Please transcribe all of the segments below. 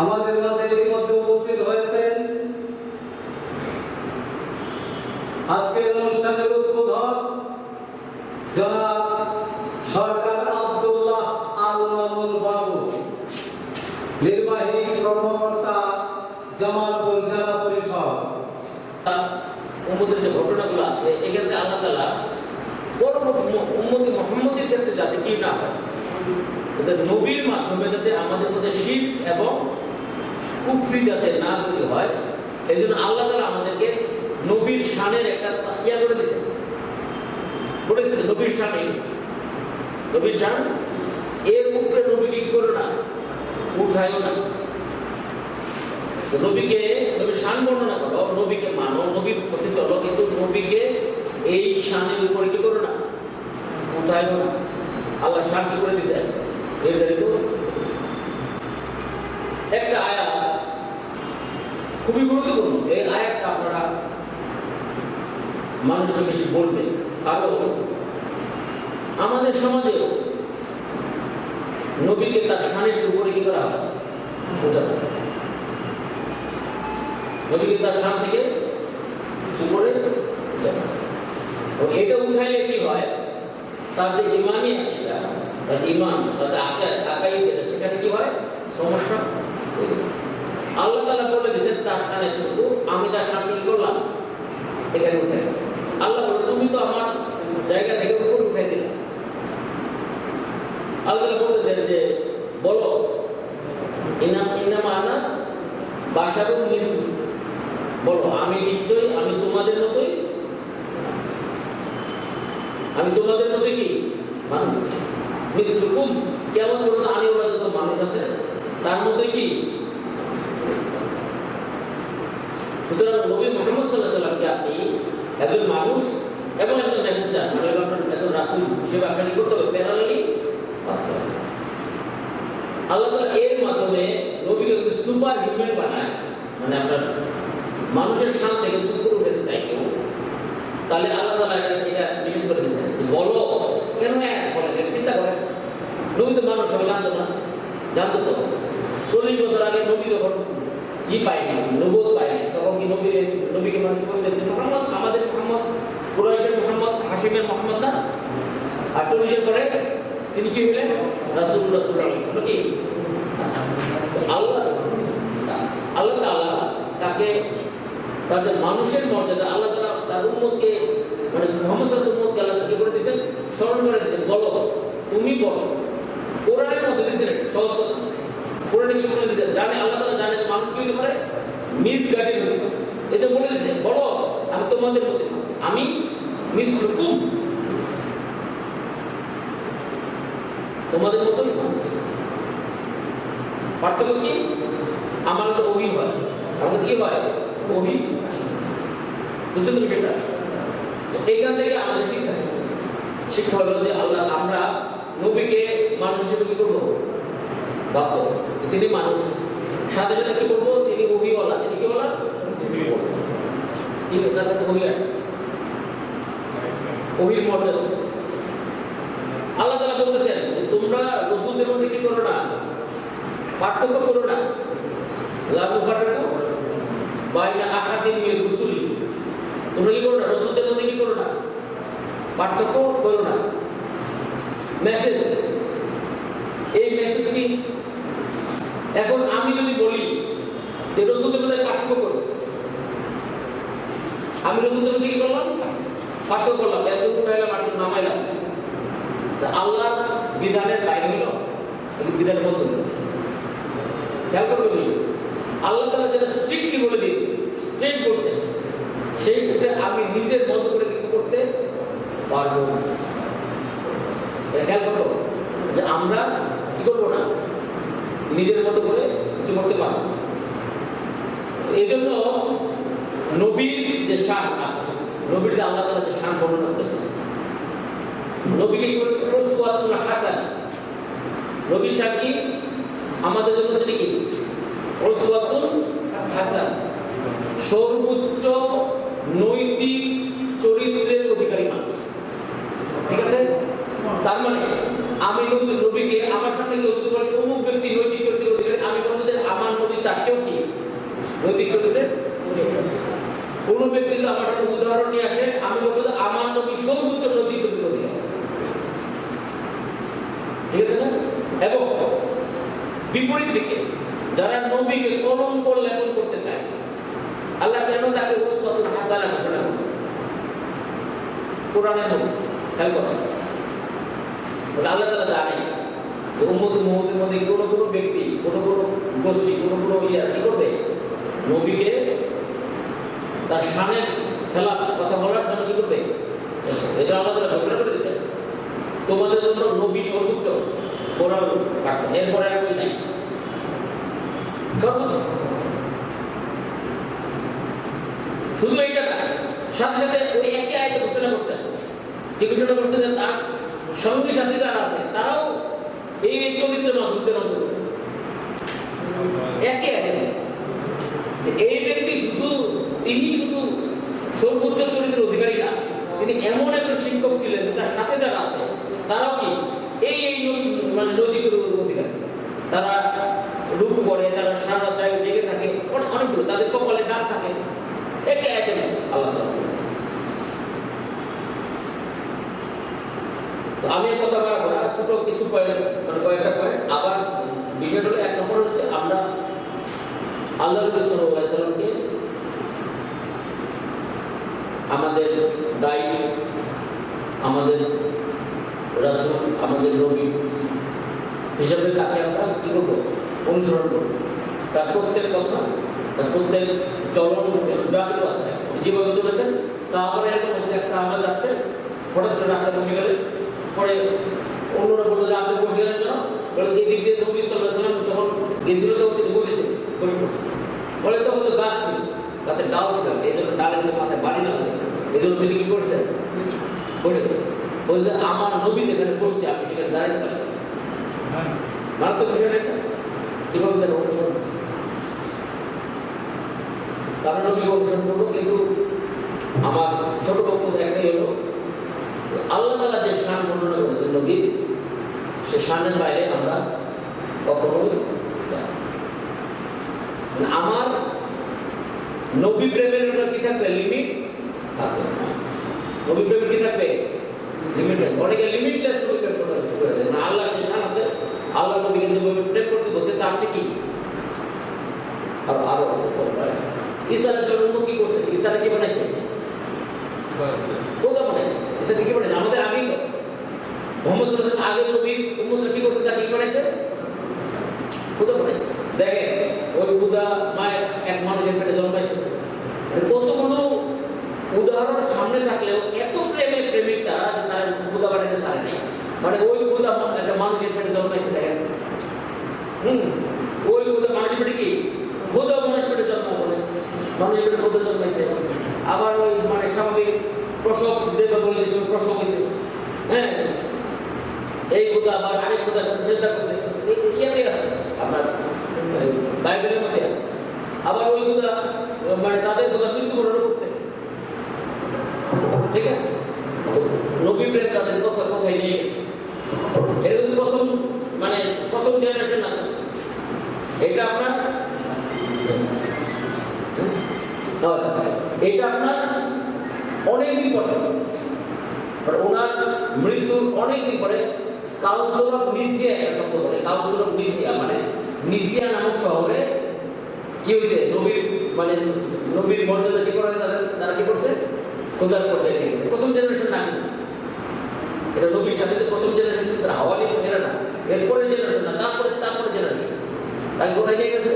আমাদের মাঝে ইতিমধ্যে উপস্থিত হয়েছেন আজকের অনুষ্ঠানের উদ্বোধক জনাব সরকার আব্দুল্লাহ আল মামুন বাবু। নির্বাহী কর্মকর্তা জামালপুর জেলা পরিষদ। উম্মতের যে ঘটনাগুলো আছে, এক্ষেত্রে আল্লাহ তালা পরবর্তী উম্মতি মোহাম্মদের ক্ষেত্রে যাতে কি না হয় নবীর মাধ্যমে যাতে আমাদের মধ্যে শিব এবং কুফরি যাতে না তৈরি হয়। এই জন্য আল্লাহ তালা আমাদেরকে নবীর শানের একটা ইয়া করে দিয়েছে। করে দিয়েছে নবীর শানে নবীর শান? এর উপরে নবীকে কি করো না উঠাইও না। নবীকে, নবীর শান বর্ণনা করো, নবীকে মানো, নবীর প্রতি চলো, কিন্তু নবীকে এই শানের উপরে কি করো না উঠাইও না। আল্লাহ শান কি করে দিয়েছেন? নির্ধারিত একটা আয়াত খুবই গুরুত্বপূর্ণ। এই আয়াতটা আপনারা মানুষকে বেশি বলবেন। কারণ আমাদের সমাজেও নবীকে তার শানের উপরে কি করা হয়? নবীকে তার সাম থেকে উপরে এটা উঠাইলে কি হয়? তার যে ইমানই তার ইমান, তার আকাই সেখানে কি হয়? সমস্যা। আল্লাহ তালা বলে দিয়েছেন, তার সামনে কিন্তু আমি তার সামনে করলাম? এখানে উঠে আল্লাহ বলে, তুমি তো আমার জায়গা থেকে উপরে উঠে দিলে আল্লাহ বলেছেন যে, বলো ইনাম ইনামা আনা বাসারুল মিথু বলো, আমি নিশ্চয়ই, আমি তোমাদের মতোই, আমি তোমাদের মতোই কি? মানুষ। মিসলুকুম, কেমন পর্যন্ত আমি ওরা যত মানুষ আছে, তার মতোই কি? সুতরাং নবী মোহাম্মদ সাল্লাহ সাল্লামকে আপনি একজন মানুষ এবং একজন মেসেঞ্জার মানে একজন রাসূল হিসেবে আপনার কি করতে হবে প্যারালালি ভাবতে আল্লাহ তাআলা এর মাধ্যমে নবীকে সুপার হিউম্যান বানায়। মানে আপনার মানুষের সামনে থেকে উপরে উঠে চাই কেউ। তাহলে আল্লাহ তাআলা এটা নিষেধ করে দিয়েছেন। বলো, কেন এক বলেন? চিন্তা করেন। নবী তো মানুষ, সবাই জানতো না। জানতো তো। চল্লিশ বছর আগে নবী যখন ই পায়নি নবুয়ত পায়নি তখন কি নবীর, নবীকে মানুষ বলতেছে, মোহাম্মদ আমাদের মোহাম্মদ, কুরাইশের মোহাম্মদ হাসিমের মোহাম্মদ না? আর চল্লিশের পরে তিনি কি হলেন রাসূল রাসূল কি আল্লাহ আল্লাহ তাআলা তাকে তাদের মানুষের মর্যাদা, আল্লাহ তাআলা তার উম্মতকে মানে মোহাম্মদ আলাইহি ওয়াসাল্লাম আল্লাহ কি করে দিয়েছেন, স্মরণ করে দিয়েছেন। বলো, তুমি বলো, কোরআনের মধ্যে দিয়েছেন সহজ কথা। কোরআনে কি বলে জানে যে মানুষ কি মিস হতে এটা বলে দিয়েছেন বলো আমি তোমাদের আমি মিস হুকুম তোমাদের মতোই পার্থক্য কি? আমার তো ওহি হয়। আমার কি হয়? ওহি বুঝতে তো সেটা এইখান থেকে আমাদের শিক্ষা। শিক্ষা হলো যে আল্লাহ, আমরা নবীকে মানুষ হিসেবে কি করব? ভাববো তিনি মানুষ। সাথে সাথে কি করব? তিনি ওহিওয়ালা। তিনি কি বলা তিনি তার কাছে ওহি আসে। ওহির মর্যাদা আল্লাহ তাআলা বলতেছেন, তোমরা রসুলদের মধ্যে কি করো না? পার্থক্য করো না। লাভু ফারাকু বাইনা আহাদিন মির রুসুলি। তোমরা কি করো না? রসুলদের মধ্যে কি করো না? পার্থক্য করো না। মেসেজ এই মেসেজ কি? এখন আমি যদি বলি যে রসুলদের মধ্যে পার্থক্য করো আমি মধ্যে কি করলাম? পার্থক্য করলাম। এত উঠাইলাম আর নামাইলাম তা আল্লাহর বিধানের বাইরে হলো বিধানের মধ্যে খেয়াল করবে আল্লাহ তালা যেটা স্ট্রিক্টলি বলে দিয়েছে স্ট্রিক্ট করছে সেই ক্ষেত্রে আমি নিজের মতো করে কিছু করতে পারব না। খেয়াল করো যে আমরা কি করব না? নিজের মতো করে কিছু করতে। তো এই জন্য নবীর যে শান আছে, নবীর যে আল্লাহ তালা যে শান বর্ণনা করেছে, নবীকে কি বলতে প্রস্তুয়াতুল হাসান। নবী শাহ কি? আমাদের জন্য তিনি কি? হাসান। সর্বোচ্চ নৈতিক চরিত্রের অধিকারী মানুষ। ঠিক আছে? তার মানে আমি নবীকে আমার সামনে কেউ যদি বলে অমুক ব্যক্তি নৈতিক চরিত্রের অধিকারী আমি বলব যে আমার নবী কোনো ব্যক্তি যদি আমার সামনে উদাহরণ নিয়ে আসে, আমি বলব আমার নবী সর্বোচ্চ প্রতিপত্তি ঠিক আছে এবং বিপরীত দিকে যারা নবীকে কলঙ্ক লেপন করতে চায়, আল্লাহ কেন তাকে উসওয়াতুন হাসানা ঘোষণা করলেন কোরআনের মধ্যে খেয়াল করো। আল্লাহ তাআলা জানে উম্মত মুহাম্মদের মধ্যে কোনো কোনো ব্যক্তি, কোনো কোনো গোষ্ঠী, কোনো কোনো ইয়া কি করবে? নবীকে তার শানের খেলা কথা বলার জন্য কি করবে? এটা আল্লাহ ঘোষণা করে তোমাদের জন্য নবী সর্বোচ্চ কোরআন পার্সন এরপরে আর কি নাই। সর্বোচ্চ। শুধু এইটা না, সাথে সাথে ওই একই আয়তে ঘোষণা করছেন। যে ঘোষণা যে তার সঙ্গী সাথী যারা আছে, তারাও এই চরিত্রের মানুষদের অন্তর্ভুক্ত। আয়তে। যে এই ব্যক্তি শুধু, তিনি শুধু সর্বোচ্চ চরিত্রের অধিকারী না, তিনি এমন একজন শিক্ষক ছিলেন তার সাথে যারা আছে, তারাও কি এই এই মানে নৈতিকের অধিকারী? তারা রুকু করে তারা সারা জায়গায় জেগে থাকে অনেক অনেকগুলো, তাদের কপালে দাগ থাকে। একে একে আল্লাহ তো আমি কথা বলব না, ছোট কিছু পয়েন্ট মানে কয়েকটা পয়েন্ট আবার বিষয়টা হলো এক নম্বর হচ্ছে আমরা আল্লাহ সাল্লামকে আমাদের গাইড আমাদের রাসূল, আমাদের নবী। হিসাবে তাকে আমরা কি করব অনুসরণ করব তার প্রত্যেক কথা, তার প্রত্যেক চলন যা কিছু আছে যেভাবে চলেছেন সাহাবারা এরকম হচ্ছে হঠাৎ করে রাস্তায় বসে গেলেন। পরে অন্যরা বলল যে, আপনি বসে গেলেন কেন? এই দিক দিয়ে নবী যখন গেছিল তখন তিনি বসেছেন বসে পড়ছে। বলে তখন তো গাছ ছিল গাছের ডাল ছিল এই জন্য ডালের মাথায় বাড়ি না এই জন্য তিনি কি করেছেন বসে বলছে আমার নবী যেখানে বসছে আপনি সেখানে দাঁড়াতে পারেন মারাত্মক বিষয় একটা। কীভাবে তারা অনুসরণ নবী অনুসরণ করব কিন্তু আমার ছোট বক্তব্য একটাই হলো আল্লাহ তালা যে শান বর্ণনা করেছেন নবীর সে শানের বাইরে আমরা কখনোই মানে আমার নবী প্রেমের একটা কি থাকবে? লিমিট থাকবে। নবী প্রেম কি থাকবে? লিমিটেড অনেকে লিমিটলেস নবী প্রেম করা শুরু করেছে মানে আল্লাহ যে শান আছে আল্লাহ নবীকে যেভাবে প্রেম করতে বলছে তার থেকে কি? আর আরও ইসরায়েলের জন্য কি করছে? ইসরায়েল কি বানাইছে? কোথা বানাইছে। ইসরায়েল কি বানাইছে? আমাদের আগেই তো। মোহাম্মদ সাল্লাল্লাহু আগে নবী উম্মতরা কি করছে? তা কি বানাইছে? কোথা বানাইছে। দেখেন ওই বুদা মায়ের এক মানুষের পেটে জন্মাইছে। কতগুলো উদাহরণ সামনে থাকলেও এত প্রেমের প্রেমিক তারা যে তারা বুদা বানাইতে সারে নাই। মানে ওই বুদা একটা মানুষের পেটে জন্মাইছে, দেখেন। হুম, ওই বুদা মানুষের পেটে কি? বুদা মানুষের পেটে জন্ম বলে মানুষের পেটে বুদা জন্মাইছে। আবার ওই মানে স্বাভাবিক প্রসব যেটা বলেছে প্রসব হয়েছে হ্যাঁ? এই বুদা আবার আরেক বুদা চেষ্টা করছে। ইয়াতে আছে। আপনার বাইবেলের মধ্যে আছে। আবার ওই বুদা মানে তাদের বুদা মৃত্যুবরণ করছে। ঠিক আছে? নবী প্রেম তাদের কথা কোথায় নিয়ে গেছে? এটা প্রথম মানে প্রথম জেনারেশন না। এটা আপনার? এটা আপনার অনেক দিন পরে। আর ওনার মৃত্যুর অনেক দিন পরে কাউন্সিল অফ নিসিয়া একটা শব্দ বলে। কাউন্সিল অফ নিসিয়া মানে নিসিয়া নামক শহরে কি হয়েছে? নবীর মানে নবীর মর্যাদা কি করে তাদের তারা কি করছে? খোঁজার পর্যায়ে প্রথম জেনারেশন না এটা নবীর সাথে যে প্রথম জেনারেশন তারা হাওয়ালি এরা না। এরপরে জেনারেশন না, তারপরে তারপরে জেনারেশন তাকে কোথায় নিয়ে গেছে?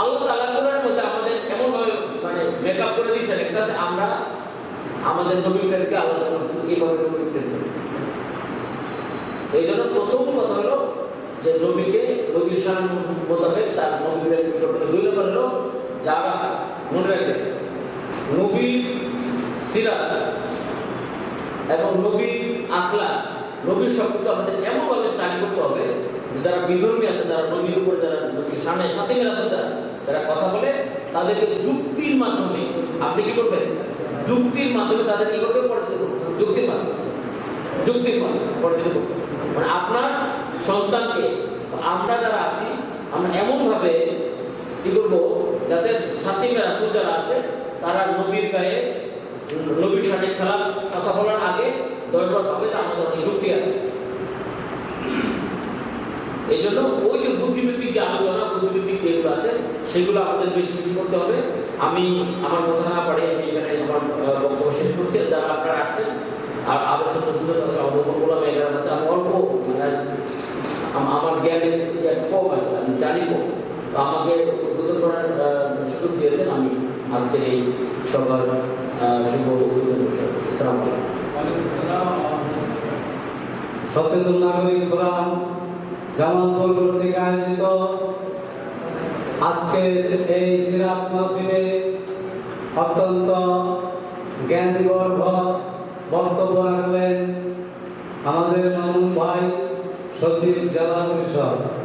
আল্লাহ কোরআনের মধ্যে আমাদের এমন ভাবে মানে মেকআপ করে দিয়েছেন এটাতে আমরা আমাদের নবীদেরকে আল্লাহ এইভাবে নবীদের এই জন্য প্রথম কথা হলো যে নবীকে নবীর শান মোতাবেক তার নবীদের দুই নম্বর হলো যারা মনে রাখবেন নবীর সিরাত এবং নবীর আখলা নবীর কিছু আমাদের এমনভাবে স্টাডি করতে হবে যে যারা বিধর্মী আছে, যারা নবীর উপর, যারা নবীর সামনে সাথে মেলাতে যারা যারা কথা বলে, তাদেরকে যুক্তির মাধ্যমে, আপনি কি করবেন? যুক্তির মাধ্যমে তাদের কি করবে পরিচিত। যুক্তির মাধ্যমে। যুক্তির মাধ্যমে পরিচিত করতে মানে আপনার সন্তানকে আমরা যারা আছি, আমরা এমনভাবে কি করব যাতে সাতিমে রাসুল যারা আছে, তারা নবীর গায়ে, নবীর সাথে খেলা, কথা বলার আগে দশবার আমাদের অনেক যুক্তি আছে। এই জন্য ওই যে বুদ্ধিবৃত্তিক যে আলোচনা বুদ্ধিবৃত্তিক যেগুলো আছে, সেগুলো আমাদের বেশি বেশি করতে হবে। আমি আমার কথা না পারে আমি এখানে আমার বক্তব্য শেষ করছি। যারা আপনারা আসছেন, আর আরও সুন্দর সুন্দর তাদের অবলম্বন করলাম এখানে আমি অল্প আম- আমার জ্ঞানের কম আছে, আমি জানি তো আমাকে উদ্বোধন করার সুযোগ দিয়েছেন আমি আজকের এই সবার শুভ উদ্বোধন ইসলাম সচেতন নাগরিক ফোরাম জামালপুর কর্তৃক আয়োজিত আজকের এই সিরাত মাহফিলে অত্যন্ত জ্ঞানগর্ভ বক্তব্য রাখলেন আমাদের মামুন ভাই। সচিব জেলা পরিষদ